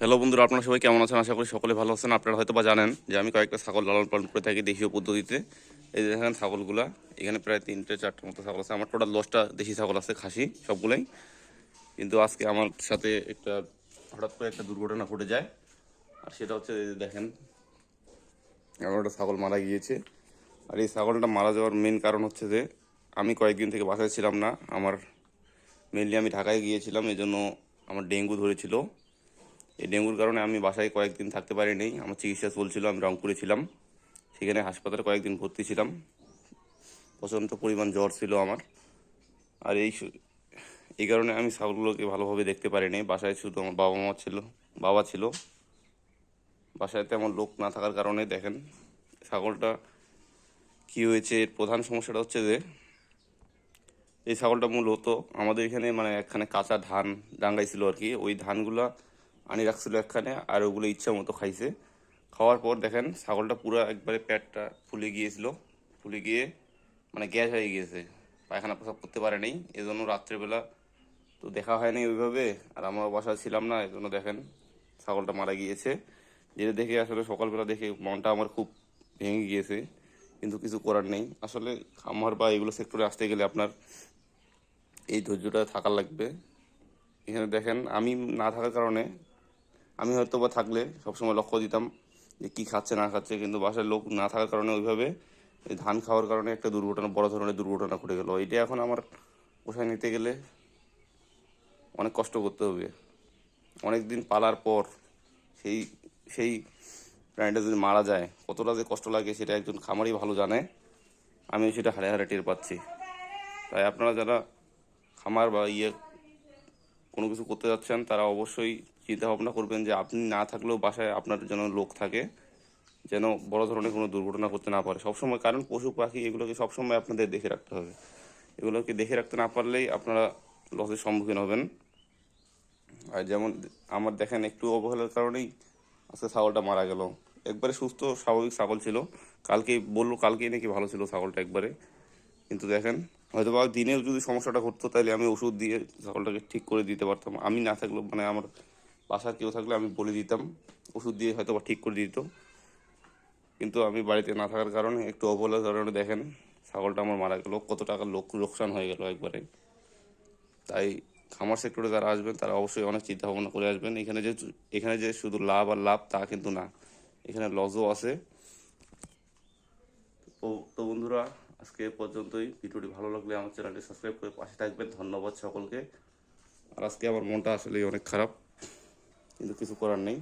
Hello বন্ধুরা, আপনারা সবাই কেমন আছেন? আশা করি সকলে ভালো আছেন। আপনারা হয়তো বা জানেন যে আমি কয়েকটা ছাগল লালন পালন করে থাকি দেশীয় পদ্ধতিতে। এই যে দেখেন ছাগলগুলা, এখানে প্রায় তিনটে, চারটে মতো ছাগল আছে। আমার টোটাল দশটা দেশি ছাগল আছে, খাসি সবগুলোই। কিন্তু আজকে আমার সাথে একটা, হঠাৎ করে একটা দুর্ঘটনা ঘটে যায়। আর সেটা হচ্ছে এই যে দেখেন আমার একটা ছাগল মারা গিয়েছে। আর এই ছাগলটা মারা যাওয়ার মেন কারণ হচ্ছে যে, আমি কয়েকদিন থেকে বাসায় ছিলাম না। আমার মেনলি আমি ঢাকায় গিয়েছিলাম এই জন্য আমার ডেঙ্গু ধরেছিল। এই ডেঙ্গুর কারণে আমি বাসায় কয়েকদিন থাকতে পারিনি। আমার চিকিৎসা চলছিল, আমি রংপুরে ছিলাম। সেখানে হাসপাতালে কয়েকদিন ভর্তি ছিলাম। প্রচণ্ড পরিমাণ জ্বর ছিল আমার। আর এই এই কারণে আমি ছাগলগুলোকে ভালোভাবে দেখতে পারিনি। বাসায় শুধু আমার বাবা মা ছিল, বাবা ছিল। বাসায় তেমন লোক না থাকার কারণে দেখেন, ছাগলটা কী হয়েছে? এর প্রধান সমস্যাটা হচ্ছে যে, এই ছাগলটা মূলত আমাদের এখানে মানে একখানে কাঁচা ধান ডাঙ্গাইছিল আর কি। ওই ধানগুলা আনি রাখছিল একখানে, আর ওগুলো ইচ্ছা মতো খাইছে। খাওয়ার পর দেখেন, ছাগলটা পুরো একবারে পেটটা ফুলে গিয়েছিল। ফুলে গিয়ে মানে গ্যাস হয়ে গিয়েছে। পায়খানা প্রসাব করতে পারে নাই, এজন্য রাত্রেবেলা তো দেখা হয়নি ওইভাবে। আর আমরা বাসায় ছিলাম না, এজন্য দেখেন ছাগলটা মারা গিয়েছে। যেটা দেখে আসলে সকালবেলা দেখে মনটা আমার খুব ভেঙে গিয়েছে, কিন্তু কিছু করার নেই। আসলে খামার বা এগুলো সেক্টরে আসতে গেলে আপনার এই ধৈর্যটা থাকা লাগবে। এখানে দেখেন, আমি না থাকার কারণে আমি হয়তো বা থাকলে সবসময় লক্ষ্য দিতাম যে কি খাচ্ছে, না খাচ্ছে, কিন্তু বাসার লোক না থাকার কারণে ওইভাবে ধান খাওয়ার কারণে একটা দুর্ঘটনা, বড় ধরনের দুর্ঘটনা ঘটে গেল। এটা এখন আমার পোষায় নিতে গেলে অনেক কষ্ট করতে হবে। অনেক দিন পালার পর সেই সেই প্রাণীটা যদি মারা যায়, কতটা যে কষ্ট লাগে সেটা একজন খামারই ভালো জানে। আমি সেটা হারে হারে টের পাচ্ছি। তাই আপনারা যারা খামার বা ইয়ে কোনো কিছু করতে যাচ্ছেন, তারা অবশ্যই চিন্তা ভাবনা করবেন যে আপনি না থাকলেও বাসায় আপনার যেন লোক থাকে, যেন বড় ধরনের কোনো দুর্ঘটনা করতে না পারে। সবসময় কারণ পশু পাখি এগুলোকে সবসময় আপনাদের দেখে রাখতে হবে। এগুলোকে দেখে রাখতে না পারলেই আপনারা লসের সম্মুখীন হবেন। আর যেমন আমার দেখেন একটু অবহেলার কারণেই আজকে ছাগলটা মারা গেল। একবারে সুস্থ, স্বাভাবিক ছাগল ছিল। কালকে বলল, কালকেই নাকি ভালো ছিল ছাগলটা একবারে। কিন্তু দেখেন হয়তো বা দিনে যদি সমস্যাটা ঘটতো, তাহলে আমি ওষুধ দিয়ে ছাগলটাকে ঠিক করে দিতে পারতাম। আমি না থাকলেও মানে আমার বাসার কেউ থাকলে আমি বলে দিতাম, ওষুধ দিয়ে হয়তো বা ঠিক করে দিত। কিন্তু আমি বাড়িতে না থাকার কারণে একটু অবহেলার কারণে দেখেন, ছাগলটা আমার মারা গেল, কত টাকার লোক, লোকসান হয়ে গেল একবারে। তাই খামার সেক্টরে যারা আসবেন, তারা অবশ্যই অনেক চিন্তা ভাবনা করে আসবেন। এখানে যে এখানে যে শুধু লাভ আর লাভ, তা কিন্তু না। এখানে লসও আছে। তো বন্ধুরা, আজকে পর্যন্তই। ভিডিওটি ভালো লাগলে আমার চ্যানেলটি সাবস্ক্রাইব করে পাশে থাকবেন। ধন্যবাদ সকলকে। আর আজকে আমার মনটা আসলে অনেক খারাপ। কিন্তু কিছু করার নেই।